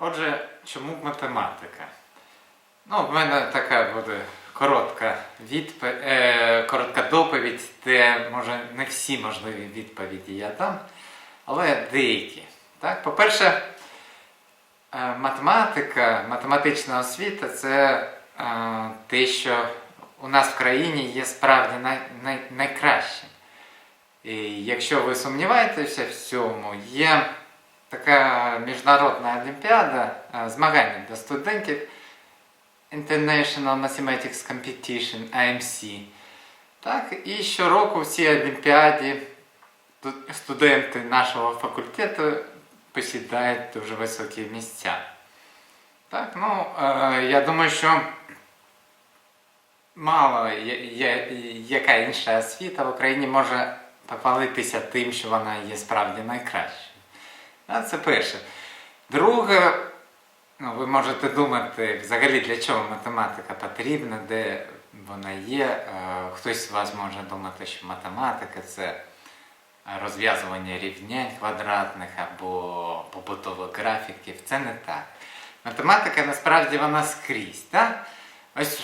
Отже, чому математика? Ну, в мене така буде коротка відповідь, е, коротка доповідь, де може не всі можливі відповіді я дам, але деякі. Так? По-перше, е, математика, математична освіта це е, те, що у нас в країні є справді най, най, найкращим. І якщо ви сумніваєтеся в цьому, є така міжнародна олімпіада, е, змагання для студентів International Mathematics Competition AMC. Так, і щороку в цій олімпіаді студенти нашого факультету посідають дуже високі місця. Так, ну, е, я думаю, що мало яка інша освіта в Україні може похвалитися тим, що вона є справді найкращою. А це перше. Друге, ну, ви можете думати, взагалі для чого математика потрібна, де вона є. Е, Хтось з вас може думати, що математика це розв'язування рівнянь квадратних або побутових графіків. Це не так. Математика насправді вона скрізь. Так? Ось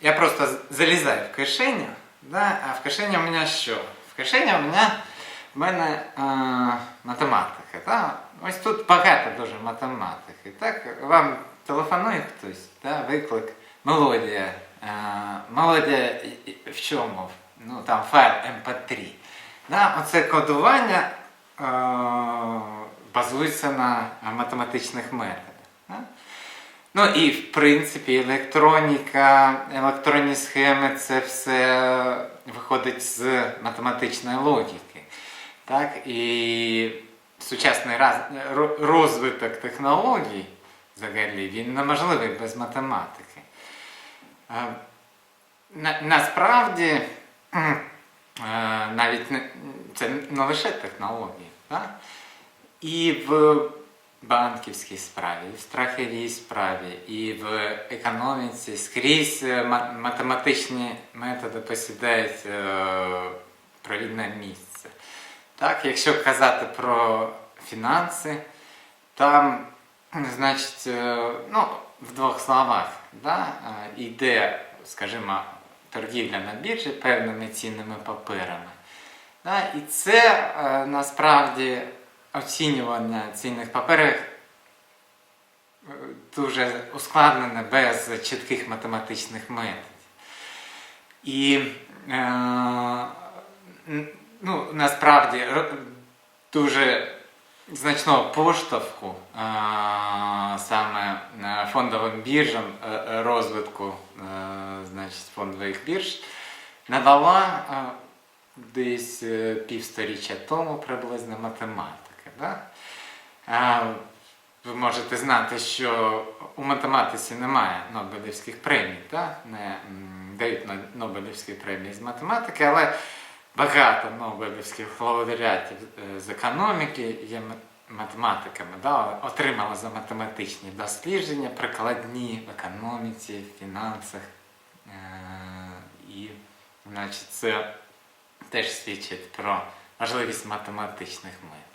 я просто залізаю в кишеню, да? а в кишені у мене що? В кишені у мене, в мене е, математика. Да? Ось тут багато дуже математики. Так? Вам телефонує хтось, да? виклик, мелодія. Е, мелодія в чому? Ну, там файл MP3. Да? Оце кодування е, базується на математичних методах. Да? Ну і в принципі електроніка, електронні схеми це все виходить з математичної логіки. Так? І сучасний розвиток технологій взагалі він неможливий без математики. Е, На, насправді е, навіть це не лише технології. Так? І в банківській справі, і в страховій справі, і в економіці скрізь е, математичні методи посідають провідне місце. Так, якщо казати про фінанси, там, значить, е, ну, в двох словах, да, е, йде, скажімо, торгівля на біржі певними цінними паперами. Да, і це е, насправді оцінювання цінних паперів е, дуже ускладнене без чітких математичних методів. І е, ну, насправді дуже значного поштовху е, саме е, фондовим біржам е, е, розвитку е, значить, фондових бірж надала е, десь півсторіччя тому приблизно математика. Да? А, ви можете знати, що у математиці немає Нобелівських премій, да? не дають Нобелівські премії з математики, але багато Нобелівських лауреатів е, з економіки є математиками, да? отримали за математичні дослідження, прикладні в економіці, фінансах. Е, І значить, це теж свідчить про важливість математичних методів.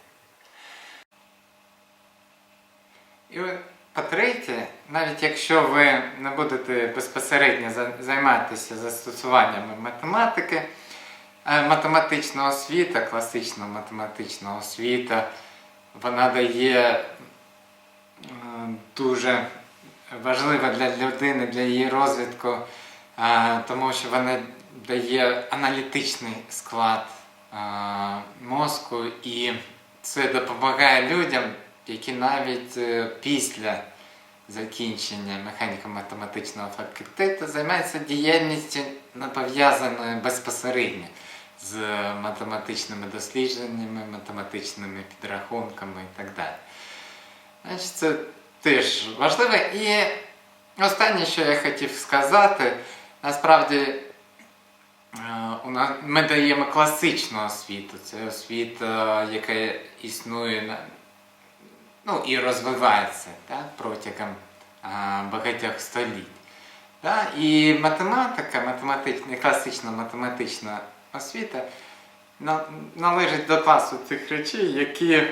І от, по-третє, навіть якщо ви не будете безпосередньо займатися застосуваннями математики, математична освіта, класична математична освіта, вона дає е, дуже важлива для людини, для її розвитку, е, тому що вона дає аналітичний склад е, мозку, і це допомагає людям, які навіть е, після закінчення механіко-математичного факультету займаються діяльністю не пов'язаною безпосередньо з математичними дослідженнями, математичними підрахунками і так далі. Значить, це теж важливо. І останнє, що я хотів сказати, насправді е, ми даємо класичну освіту. Це освіта, яка існує ну, і розвивається так, протягом багатьох століть. Так? І математика, математична, класична математична освіта належить до класу цих речей, які е,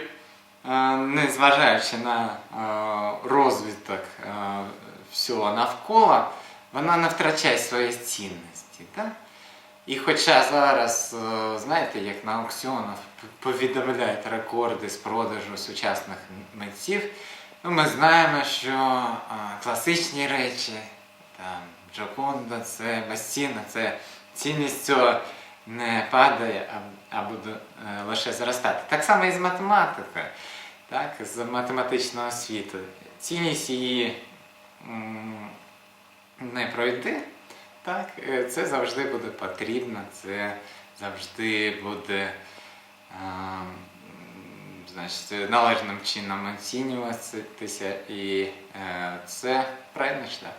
незважаючи на е, розвиток е, всього навколо, вона не втрачає свої цінності. Так? І хоча зараз, знаєте, як на аукціонах повідомляють рекорди з продажу сучасних митців, ну, ми знаємо, що класичні речі, там, Джоконда, це безцінно, це цінність цього не падає, а, буде е, лише зростати. Так само і з математикою, так, з математичного світу. Цінність її не пройде, так, е, це завжди буде потрібно, це завжди буде а, значить, належним чином оцінюватися, і е, це правильний шлях.